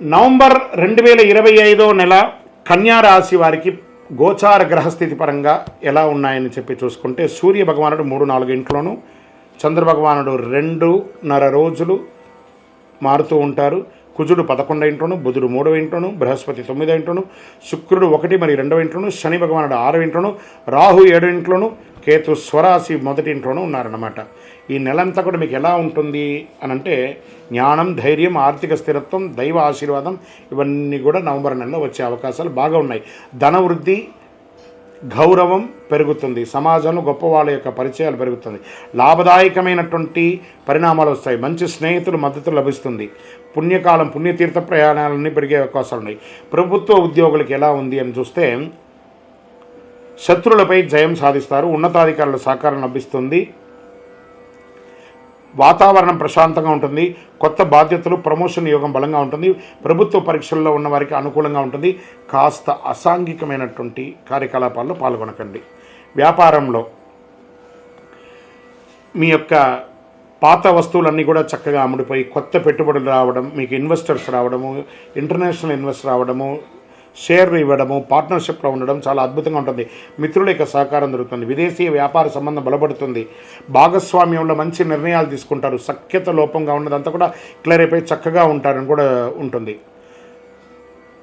November రెండు వేల ఇరవై ఐదో నెల కన్యారాశి వారికి గోచార గ్రహస్థితి పరంగా ఎలా ఉన్నాయని చెప్పి చూసుకుంటే సూర్య భగవానుడు మూడు నాలుగు ఇంట్లోనూ చంద్రభగవానుడు రెండున్నర రోజులు మారుతూ ఉంటారు. కుజుడు పదకొండో ఇంట్లోను బుధుడు మూడవ ఇంట్లోను బృహస్పతి తొమ్మిదో ఇంట్లోను శుక్రుడు ఒకటి మరి రెండవ ఇంట్లోను శని భగవానుడు ఆరవ ఇంట్లోను రాహు ఏడో ఇంట్లోను కేతు స్వరాశి మొదటి ఇంట్లోనూ ఉన్నారన్నమాట. ఈ నెలంతా కూడా మీకు ఎలా ఉంటుంది అని అంటే జ్ఞానం ధైర్యం ఆర్థిక స్థిరత్వం దైవ ఆశీర్వాదం ఇవన్నీ కూడా నవంబర్ నెలలో వచ్చే అవకాశాలు బాగా ఉన్నాయి. ధన వృద్ధి గౌరవం పెరుగుతుంది. సమాజంలో గొప్ప వాళ్ళ యొక్క పరిచయాలు పెరుగుతుంది. లాభదాయకమైనటువంటి పరిణామాలు వస్తాయి. మంచి స్నేహితులు మద్దతు లభిస్తుంది. పుణ్యకాలం పుణ్యతీర్థ ప్రయాణాలన్నీ పెరిగే అవకాశాలు ఉన్నాయి. ప్రభుత్వ ఉద్యోగులకు ఎలా ఉంది అని చూస్తే శత్రులపై జయం సాధిస్తారు ఉన్నతాధికారుల సహకారం లభిస్తుంది. వాతావరణం ప్రశాంతంగా ఉంటుంది. కొత్త బాధ్యతలు ప్రమోషన్ యోగం బలంగా ఉంటుంది. ప్రభుత్వ పరీక్షల్లో ఉన్న వారికి అనుకూలంగా ఉంటుంది. కాస్త అసాంఘికమైనటువంటి కార్యకలాపాల్లో పాల్గొనకండి. వ్యాపారంలో మీ యొక్క పాత వస్తువులన్నీ కూడా చక్కగా అమ్ముడిపోయి కొత్త పెట్టుబడులు రావడం మీకు ఇన్వెస్టర్స్ రావడము ఇంటర్నేషనల్ ఇన్వెస్టర్ రావడము షేర్లు ఇవ్వడము పార్ట్నర్షిప్లో ఉండడం చాలా అద్భుతంగా ఉంటుంది. మిత్రుల యొక్క సహకారం దొరుకుతుంది. విదేశీయ వ్యాపార సంబంధం బలపడుతుంది. భాగస్వామ్యంలో మంచి నిర్ణయాలు తీసుకుంటారు. సఖ్యత లోపంగా ఉన్నదంతా కూడా క్లియర్ అయిపోయి చక్కగా ఉంటారని కూడా ఉంటుంది.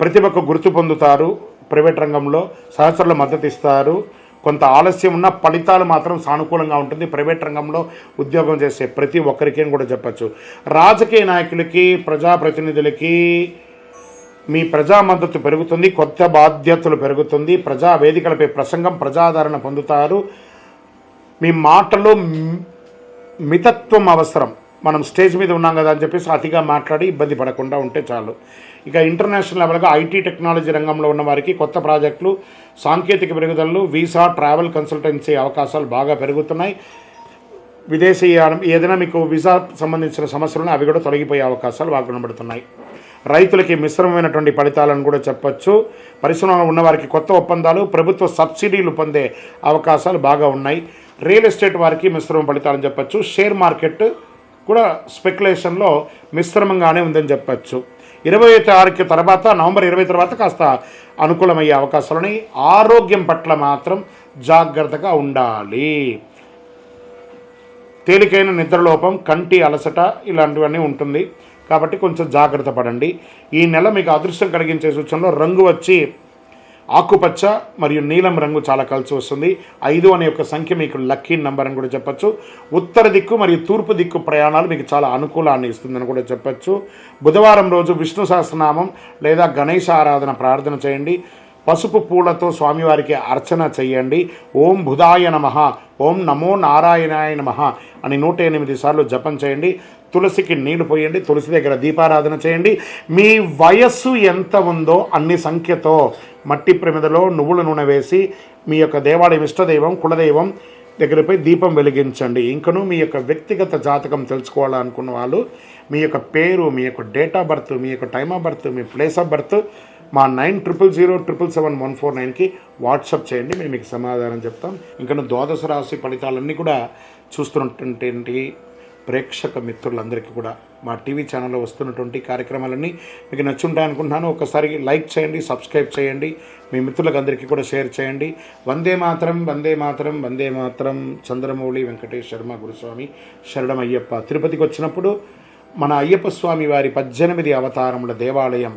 ప్రతిభకు గుర్తు పొందుతారు. ప్రైవేట్ రంగంలో సహచరులు మద్దతు ఇస్తారు. కొంత ఆలస్యం ఉన్న ఫలితాలు మాత్రం సానుకూలంగా ఉంటుంది. ప్రైవేట్ రంగంలో ఉద్యోగం చేసే ప్రతి ఒక్కరికి కూడా చెప్పచ్చు. రాజకీయ నాయకులకి ప్రజాప్రతినిధులకి మీ ప్రజా మద్దతు పెరుగుతుంది కొత్త బాధ్యతలు పెరుగుతుంది ప్రజా వేదికలపై ప్రసంగం ప్రజాదరణ పొందుతారు. మీ మాటలో మితత్వం అవసరం. మనం స్టేజ్ మీద ఉన్నాం కదా అని చెప్పేసి అతిగా మాట్లాడి ఇబ్బంది పడకుండా ఉంటే చాలు. ఇక ఇంటర్నేషనల్ లెవెల్గా ఐటీ టెక్నాలజీ రంగంలో ఉన్న వారికి కొత్త ప్రాజెక్టులు సాంకేతిక పెరుగుదలలు వీసా ట్రావెల్ కన్సల్టెన్సీ అవకాశాలు బాగా పెరుగుతున్నాయి. విదేశీయానం ఏదైనా మీకు వీసా సంబంధించిన సమస్యలు అవి కూడా తొలగిపోయే అవకాశాలు బాగా కనబడుతున్నాయి. రైతులకి మిశ్రమమైనటువంటి ఫలితాలను కూడా చెప్పొచ్చు. పరిశ్రమలో ఉన్నవారికి కొత్త ఒప్పందాలు ప్రభుత్వ సబ్సిడీలు పొందే అవకాశాలు బాగా ఉన్నాయి. రియల్ ఎస్టేట్ వారికి మిశ్రమ ఫలితాలని చెప్పచ్చు. షేర్ మార్కెట్ కూడా స్పెక్యులేషన్లో మిశ్రమంగానే ఉందని చెప్పచ్చు. ఇరవై తారీఖు తర్వాత నవంబర్ ఇరవై తర్వాత కాస్త అనుకూలమయ్యే అవకాశాలని ఆరోగ్యం పట్ల మాత్రం జాగ్రత్తగా ఉండాలి. తేలికైన నిద్రలోపం కంటి అలసట ఇలాంటివన్నీ ఉంటుంది. కాబట్టి కొంచెం జాగ్రత్త పడండి. ఈ నెల మీకు అదృష్టం కలిగించే సూచనలో రంగు వచ్చి ఆకుపచ్చ మరియు నీలం రంగు చాలా కలిసి వస్తుంది. ఐదు అనే ఒక సంఖ్య మీకు లక్కీ నంబర్ అని కూడా చెప్పొచ్చు. ఉత్తర దిక్కు మరియు తూర్పు దిక్కు ప్రయాణాలు మీకు చాలా అనుకూలాన్ని ఇస్తుందని కూడా చెప్పచ్చు. బుధవారం రోజు విష్ణు సహస్రనామం లేదా గణేష ఆరాధన ప్రార్థన చేయండి. పసుపు పూలతో స్వామివారికి అర్చన చేయండి. ఓం బుధాయ నమ ఓం నమో నారాయణాయ నమ అని నూట ఎనిమిది సార్లు జపం చేయండి. తులసికి నీళ్ళు పోయండి తులసి దగ్గర దీపారాధన చేయండి. మీ వయస్సు ఎంత ఉందో అన్ని సంఖ్యతో మట్టి ప్రమిదలో నువ్వుల నూనె వేసి మీ యొక్క దేవాలయం ఇష్టదైవం కులదైవం దగ్గరపై దీపం వెలిగించండి. ఇంకను మీ యొక్క వ్యక్తిగత జాతకం తెలుసుకోవాలనుకున్న వాళ్ళు మీ యొక్క పేరు మీ యొక్క డేట్ ఆఫ్ బర్త్ మీ యొక్క టైమ్ ఆఫ్ బర్త్ మీ ప్లేస్ ఆఫ్ బర్త్ మా nine triple zero triple seven one four నైన్కి వాట్సాప్ చేయండి మేము మీకు సమాధానం చెప్తాం. ఇంకను ద్వాదశ రాశి ఫలితాలన్నీ కూడా చూస్తున్నటువంటి ప్రేక్షక మిత్రులందరికీ కూడా మా టీవీ ఛానల్లో వస్తున్నటువంటి కార్యక్రమాలన్నీ మీకు నచ్చుంటాయి అనుకుంటున్నాను. ఒకసారి లైక్ చేయండి సబ్స్క్రైబ్ చేయండి మీ మిత్రులకు అందరికీ కూడా షేర్ చేయండి. వందే మాత్రం వందే మాత్రం వందే మాత్రం చంద్రమౌళి వెంకటేష్ శర్మ గురుస్వామి శరణం అయ్యప్ప. తిరుపతికి వచ్చినప్పుడు మన అయ్యప్ప స్వామి వారి పద్దెనిమిది అవతారముల దేవాలయం